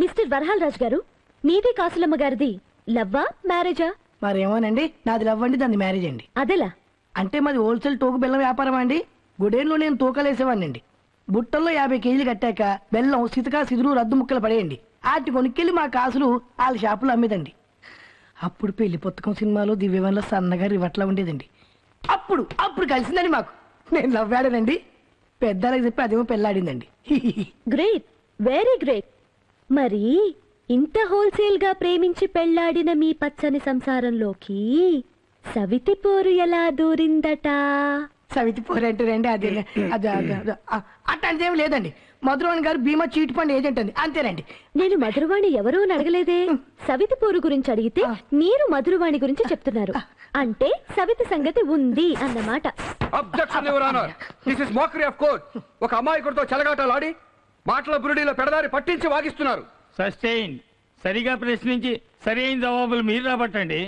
Mister వరహాల్ Raj గారు మీది కాసులమ్మ గారిది లవ్వా మ్యారేజా? మరేమోనండి నాది లవ్ అండి దాన్ని మ్యారేజ్ అండి. అదెలా? అంటే మాది హోల్సేల్ తోకు బెల్లం వ్యాపారం అండి. గుడేన్లో నేను తూకలేసేవాడినండి బుట్టల్లో యాభై కేజీలు కట్టాక బెల్లం సితకా సిదురు రద్దు ముక్కలు పడేయండి. వాటి కొనుక్కెళ్ళి మా కాసులు వాళ్ళ షాపులో అమ్మేదండి. అప్పుడు పెళ్ళి పుస్తకం సినిమాలో దివ్యవన్లో సన్నగా రివట్లా ఉండేదండి. అప్పుడు అప్పుడు కలిసిందండి మాకు. నేను లవ్ ఆడానండి పెద్దలకు చెప్పి అదేమో పెళ్ళాడిందండి. గ్రేట్ వెరీ గ్రేట్ మరి ఇంత హోల్సేల్గా ప్రేమించి పెళ్ళాడిన మీ పచ్చని సంసారంలోకి సవితి పోరు ఎలా దూరిందట? సవితి పోరంటారండి అదే అదే అదే అదే. అట్లాంటిదేం లేదండి. మధురవాణి గారు బీమా చీట్ ఫండ్ ఏజెంట్ అండి. అంతేనండి. నేను మధురవాణి ఎవరూ అడగలేదే. సవితి పోరు గురించి అడిగితే మీరు మధురవాణి గురించి చెప్తున్నారు. అంటే సవితి సంగతి ఉంది అన్నమాట. ఒక అమాయకుడితో చెలగాటలు ఆడి మాటల బురుడీలో పెడదారి పట్టించి వాగిస్తున్నారు. సస్టైన్ సరిగా ప్రశ్నించి సరైన జవాబులు మీరు రాబట్టండి.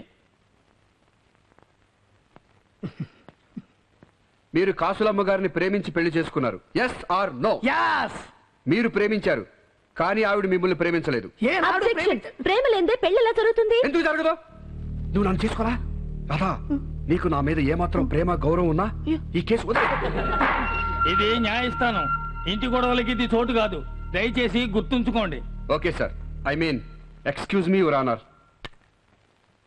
మీరు కాసులమ్మ గారిని ప్రేమించి పెళ్ళి చేసుకున్నారు. ఎస్ ఆర్ నో యాస్ మీరు ప్రేమించారు కానీ ఆవిడ మిమ్మల్ని ప్రేమించలేదు. ప్రేమ లేదే పెళ్ళి ఎలా జరుగుతుంది? ఎందుకు జరగదు? నువ్వు నన్ను చేసుకోరా రాధా నీకు నా మీద ఏమాత్రం ప్రేమ గౌరవం ఉన్నా ఈ కేసు ఇది న్యాయస్థానం. ఇంటి గొడవలకి ఇది చోటు కాదు. దయచేసి గుర్తుంచుకోండి. Okay sir I mean excuse me your honour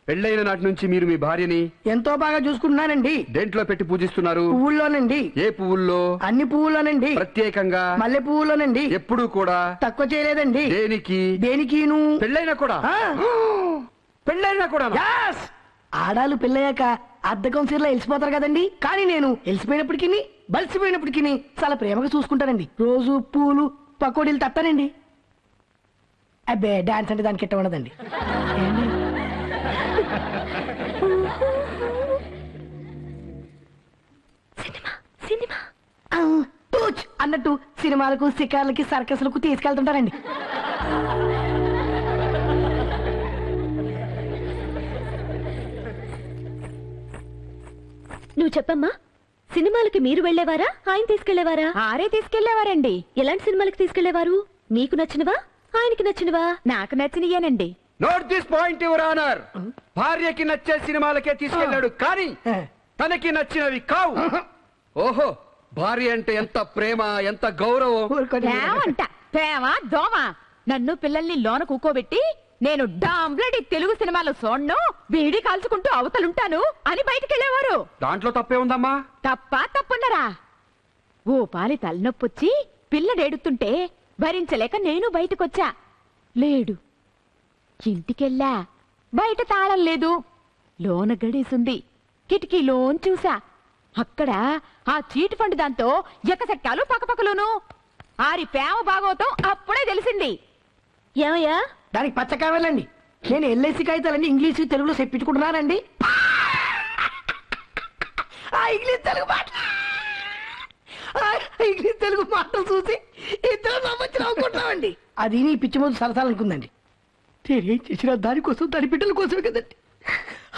పెళ్ళైన నాటి నుంచి మీరు మీ భార్యని ఎంతో బాగా చూసుకుంటున్నానండి. దేంట్లో పెట్టి పూజిస్తున్నారు? పువ్వుల్లోనండి. ఏ పువ్వుల్లో? అన్ని పువ్వుల్లోనండి. ప్రత్యేకంగా? మల్లె పువ్వులోనండి ఎప్పుడు కూడా? తక్కువ చేయలేదండి. దేనికి? దేనికిను? పెళ్ళైనా కూడా? ఆ, పెళ్ళైనా కూడా యాస్ ఆడాలు పెళ్ళయ్యాక అద్దకం సీరలో వెలిసిపోతారు కదండి. కానీ నేను వెలిసిపోయినప్పటికీ బలిసిపోయినప్పటికీ చాలా ప్రేమగా చూసుకుంటానండి. రోజు పూలు పకోడీలు తట్టానండి అబ్బే డాన్స్ అంటే దానికి ఎట్ట ఉండదండి. అన్నట్టు సినిమాలకు షికార్లకి సర్కస్లకు తీసుకెళ్తుంటారండి. నువ్వు చెప్పమ్మా. సినిమాలకి మీరు వెళ్ళేవారా? ఆయన తీసుకెళ్ళేవారా ఆరే తీసుకెళ్ళేవారండి ఎలాంటి సినిమాలకు తీసుకెళ్ళేవారు నీకు నచ్చినవా? ఆయనకి నచ్చినవా? నాకు నచ్చినయేనండి. Note this point your honour భార్యకి నచ్చే సినిమాలకే తీసుకెళ్ళాడు కానీ తనకి నచ్చినవి కావు. ఓహో భార్య అంటే ఎంత ప్రేమ ఎంత గౌరవం. ప్రేమ దోమ. నన్ను పిల్లల్ని లోన కూకోబెట్టి నేను డాంబ్లడి తెలుగు సినిమాలో చూడను వీడి కాల్చుకుంటూ అవతలుంటాను అని బయటికెళ్ళేవారు దాంట్లో తప్పే ఉందమ్మా? తప్ప తప్పున్నరా? ఓ పాలి తలనొప్పొచ్చి పిల్లడేడుతుంటే భరించలేక నేను బయటకొచ్చా. లేడు. ఇంటికెళ్ళా. బయట తాళం లేదు. లోన గడేసుంది. కిటికీలోన్ చూసా. అక్కడ ఆ చీట్ ఫండ్ దాంతో ఎకసెక్కాలు పక్కపక్కలోను. ఆరి ప్రేమ భాగవతం అప్పుడే తెలిసింది. ఏమయ్యా? దానికి పచ్చ కావాలండి. నేను ఎల్ఐసి కాగితాలన్నీ ఇంగ్లీష్ తెలుగులో చెప్పించుకుంటున్నానండి. ఆ ఇంగ్లీష్ తెలుగు మాట ఆ ఇంగ్లీష్ తెలుగు మాటలు చూసి ఇద్దరు నవ్వుకుంటున్నామండి అది నీ పిచ్చి ముందు సరసాలనుకుందండి. నేనేం చేసిన దానికోసం దాని బిడ్డల కోసమే కదండి.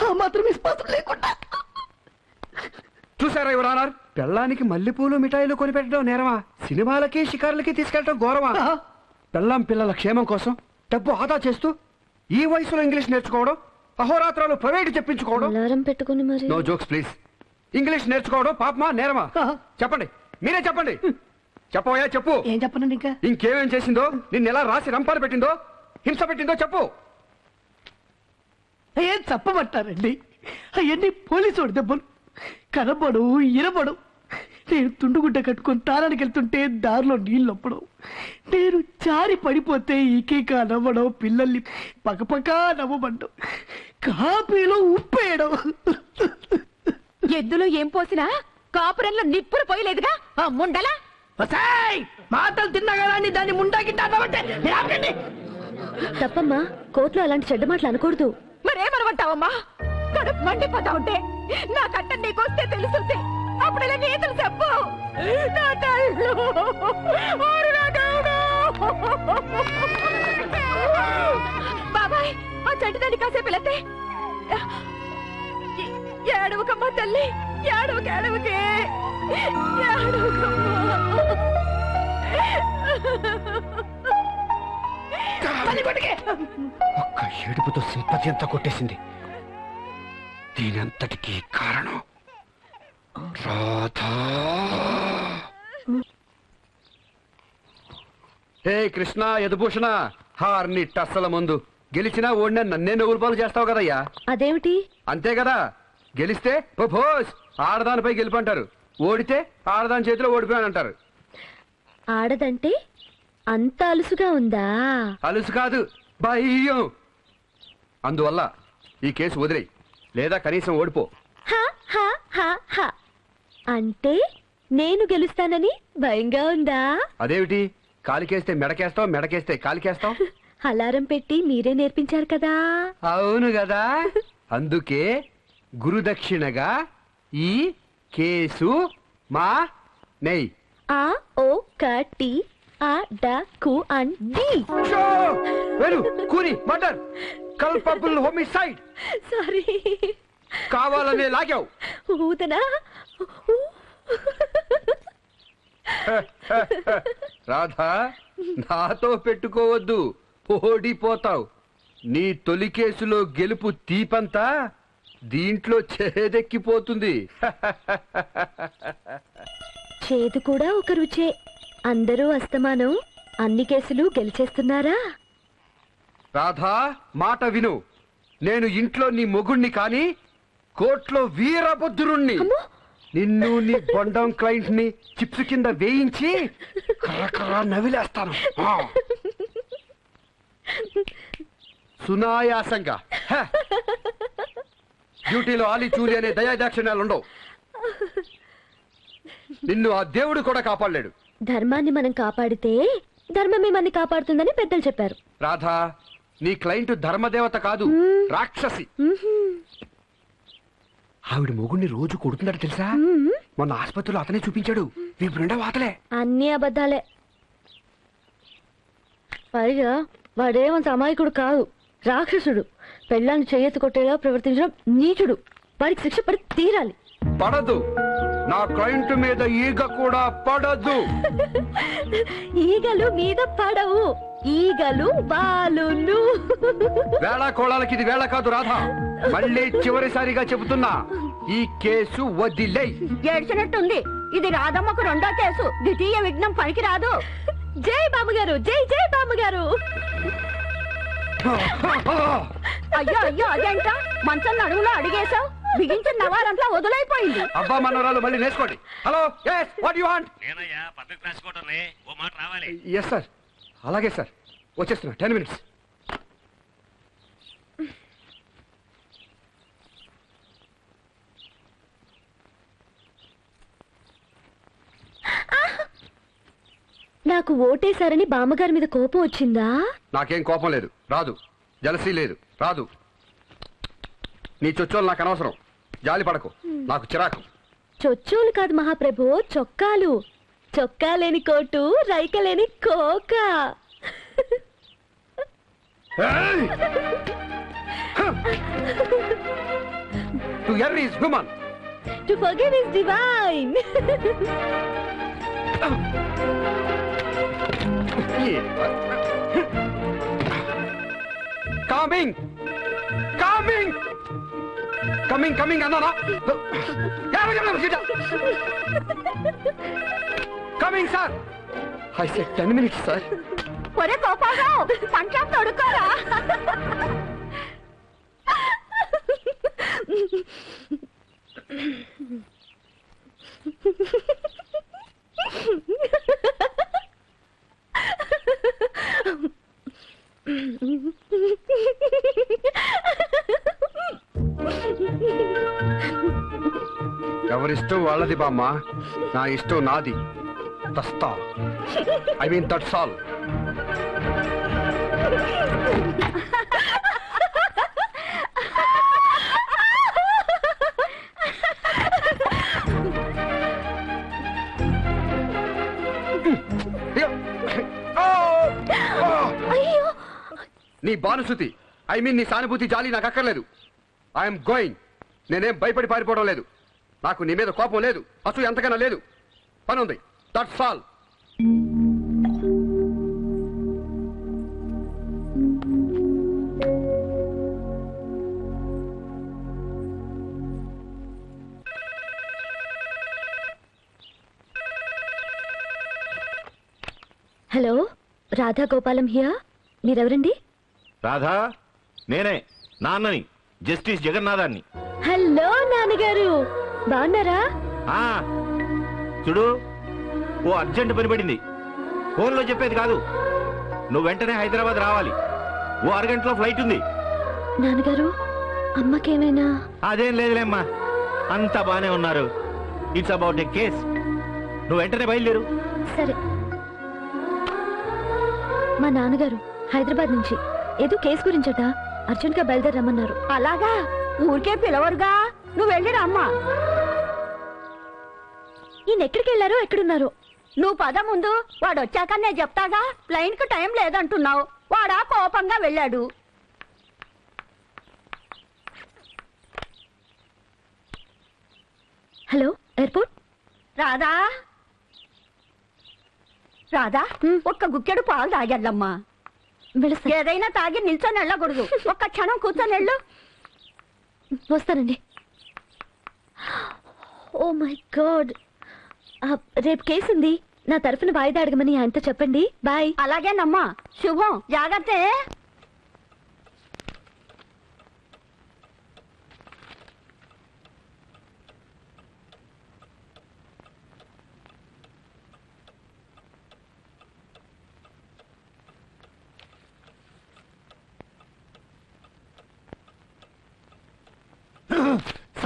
ఆ మాత్రం విశ్వాసం లేకుండా. చూసారా యువర్ ఆనర్? పెళ్ళానికి మల్లెపూలు మిఠాయిలు కొనిపెట్టడం నేరమా? సినిమాలకి షికారులకి తీసుకెళ్ళడం గౌరవా. పెళ్ళాం పిల్లల క్షేమం కోసం డబ్బు ఆదా చేస్తూ ఈ వయసులో ఇంగ్లీష్ నేర్చుకోవడం అహోరాత్రాలు ప్రైవేట్ చెప్పించుకోవడం. అలారం పెట్టుకుని మరి. నో జోక్స్ ప్లీజ్ ఇంగ్లీష్ నేర్చుకోవడం పాపమా నేరమా. చెప్పండి. మీరే చెప్పండి. చెప్పవయ్యా చెప్పు. ఏం చెప్పనండి ఇంకా? ఇంకేమేం చేసిందో నిన్ను ఎలా రాసి రంపాలు పెట్టిందో హింస పెట్టిందో చెప్పు. ఏం చెప్పమంటారండి? అవన్నీ పోలీసు దెబ్బలు. కనబడు ఇరబడు నేను తుండుగుడ్డ కట్టుకొని తారానికి వెళ్తుంటే దారిలో నీళ్ళు అప్పడం నేను జారి పడిపోతే ఈకేక నవ్వడం పిల్లల్ని పక్కపక్క నవ్వబడ్డం కాపీలో ఉప్పేయడం. ఎద్దులో ఏం పోసినా కాపురంలో నిప్పులు పోయలేదుగా? ఆ ముండలా వసాయ్! మాటలు తిన్నా కదా అని దాన్ని ముండాకి ఆపండి తప్పమ్మా కోర్టులో అలాంటి చెడ్డ మాటలు అనకూడదు. మరేమనమంటావమ్మా? కడుపు మండిపోతా ఉంటే నా కట్ట నీకొస్తే తెలుసుంది అప్పుడు ఇలా నీతులు చెప్పు? నా తల్లు ఓరి నా దేవుడు. బాబాయ్ ఆ చెట్టు దాన్ని కాసేపు వెళతే. ఏడవకమ్మ తల్లి ఏడవక ఏడవకే. ఏడవకమ్మా. ఒక్క ఏడుపుతో సింపతి అంతా కొట్టేసింది. దీనంతటికీ కారణం రాధా. హే కృష్ణ యదుభూషణ హార్ని టస్సల ముందు. గెలిచినా ఓడినా నన్నే నవ్వులు పాలు చేస్తావు కదయ్యా? అదేమిటి? అంతే కదా? గెలిస్తే భోస్ ఆడదానిపై గెలుపంటారు. ఓడితే ఆడదాని చేతిలో ఓడిపోయానంటారు. ఆడదంటే అంత అలుసుగా ఉందా? అలుసు కాదు భయం. అందువల్ల ఈ కేసు వదిలేయి. లేదా కనీసం ఓడిపో. హా, హా, హా, హా. అంటే నేను గెలుస్తానని భయంగా ఉందా? అదేమిటి? కాలికేస్తే మెడకేస్తావు మెడకేస్తే కాలికేస్తావు? అలారం పెట్టి మీరే నేర్పించారు కదా? అవును కదా. అందుకే గురుదక్షిణగా ఈ కేసు మా నెయ్. ఆ ఓ కటి ఆ డ కు అన్ డి! వెలు కూని మర్డర్. Culpable homicide. సారీ. కావాలనే లాగావు. ఊదనా? రాధా నాతో పెట్టుకోవద్దు. ఓడిపోతావు. నీ తొలి కేసులో గెలుపు తీపంతా దీంట్లో చేదెక్కిపోతుంది. చేదు కూడా ఒక రుచే. అందరూ అస్తమానం. అన్ని కేసులు గెలిచేస్తున్నారా? రాధా మాట విను. నేను ఇంట్లో నీ మొగుణ్ణి కాని కోర్టులో వీరభద్రుణ్ణి! నిన్ను నీ బొండం క్లయింట్ని చిప్స్ కింద వేయించి కర్రకర్ర నవిలేస్తాను. ఆ. సునాయాసంగా. హ. డ్యూటీలో ఆలి చూలి అనే దయాదాక్షిణ్యాలు ఉండవు. నిన్ను ఆ దేవుడు కూడా కాపాడలేడు. ధర్మాన్ని మనం కాపాడితే ధర్మమే మనని కాపాడుతుందని పెద్దలు చెప్పారు. రాధా నీ క్లయింట్ ధర్మదేవత కాదు రాక్షసి. మ్మ్హ్మ్. ఆవిడ మొగుడిని రోజు కొడుతున్నాడు తెలుసా. మొన్న ఆసుపత్రిలో అతనే చూపించాడు. నిండా వాతలే. అన్ని అబద్ధాలే. పైగా వాడేమంత అమాయకుడు కాదు. రాక్షసుడు. పెళ్ళాన్ని చెయ్యెత్తి కొట్టేలా ప్రవర్తించడం నీచుడు. వాడికి శిక్ష పడి తీరాలి. పడదు. నా క్లయింట్ మీద ఈగ కూడా పడదు. ఈగలు మీద పడవు. ఈగలు బాలును వేళ కోళాలకి ఇది వేళ కాదు రాధా. మళ్ళీ చివరిసారిగా చెబుతున్నా ఈ కేసు వదిలేయ్. ఏడ్చినట్టుంది. ఇది రాధమ్మకు రెండో కేసు. ద్వితీయ విఘ్నం పనికి రాదు. జై బామ్మగారు జై జై బామ్మగారు అయ్యో అయ్యో అదేంట? మంచం నడుములో అడిగేశావు? బిగించిన నవారంతా వదులైపోయింది. అబ్బా మనవరాలు మళ్ళీ నేర్చుకోండి. Hello yes what you want నేనయ్యా public రాసుకోవటంలే ఓ మాట రావాలి. ఎస్ సార్ అలాగే సార్ వచ్చేస్తున్నా. టెన్ మినిట్స్ నాకు ఓటేశారని బామ్మగారి మీద కోపం వచ్చిందా? నాకేం కోపం లేదు. రాదు. జలసీ లేదు. రాదు. నీ చొచ్చోలు నాకు అనవసరం. జాలి పడకు. నాకు చిరాకు. చొచ్చోలు కాదు మహాప్రభు చొక్కాలు. చొక్కా లేని కోటు రైక లేని కోక. To err is human. To forgive is divine. Coming coming coming coming అన్నానా? Coming sir I said ten minutes sir ఒరే కోపారావు పంచం తొడుకోరా బామ్మ నా ఇష్టం నాది. తస్తా ఐ మీన్ దట్స్ ఆల్. నీ బానుసుతి. ఐ మీన్ నీ సానుభూతి జాలి నాకు అక్కర్లేదు. I'm going. నేనేం భయపడి పారిపోవడం లేదు. నాకు నీ మీద కోపం లేదు అసలు ఎంతకైనా లేదు. పని ఉంది. That's all hello Radha Gopalam here? మీరెవరండి? Radha నేనే నాన్నని జస్టిస్ జగన్నాథాన్ని. హలో నాన్నగారు! బాగున్నారా? ఆ చూడు ఓ అర్జెంట్ పని పడింది. ఫోన్లో చెప్పేది కాదు. నువ్వు వెంటనే హైదరాబాద్ రావాలి. ఓ అరగంటలో ఫ్లైట్ ఉంది. నాన్నగారు అమ్మకేమైనా? అదేం లేదులేమ్మా అంతా బానే ఉన్నారు. ఇట్స్ అబౌట్ ఎ కేస్ నువ్వు వెంటనే బయలుదేరు. సరే. మా నాన్నగారు హైదరాబాద్ నుంచి. ఏదో కేసు గురించట. అర్జెంట్గా బయలుదేరమ్మన్నారు అలాగా? ఊరికే పిలవరుగా? నువ్వు వెళ్ళిరా అమ్మా. ఈయన ఎక్కడికి వెళ్ళారో ఎక్కడున్నారో? నువ్వు పద ముందు వాడు వచ్చాక నేను చెప్తాగా? ప్లైన్కు టైం లేదంటున్నావు. వాడా కోపంగా వెళ్ళాడు. Hello airport? రాధా? రాధా ఒక్క గుక్కెడు పాలు తాగెళ్ళమ్మా ఏదైనా తాగి నిల్చొని వెళ్ళకూడదు. ఒక్క క్షణం కూర్చొని వెళ్ళు. వస్తానండి. ఓ మై గాడ్ రేపు కేసు ఉంది. నా తరఫున వాయిదా అడగమని ఆయనతో చెప్పండి. బాయ్ అలాగేనమ్మా. శుభం. జాగ్రత్త.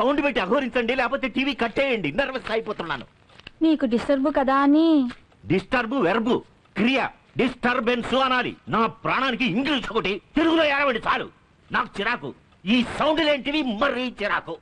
సౌండ్ పెట్టి అఘోరించండి లేకపోతే టీవీ కట్టేయండి నర్వస్ అయిపోతున్నాను. నీకు డిస్టర్బ్ కదా అని. డిస్టర్బ్ వెర్బు క్రియ డిస్టర్బెన్స్ అనాలి. నా ప్రాణానికి ఇంగ్లీష్ ఒకటి తెలుగులో ఏడవండి చాలు. నాకు చిరాకు. ఈ సౌండ్ లేంటివి మరీ చిరాకు.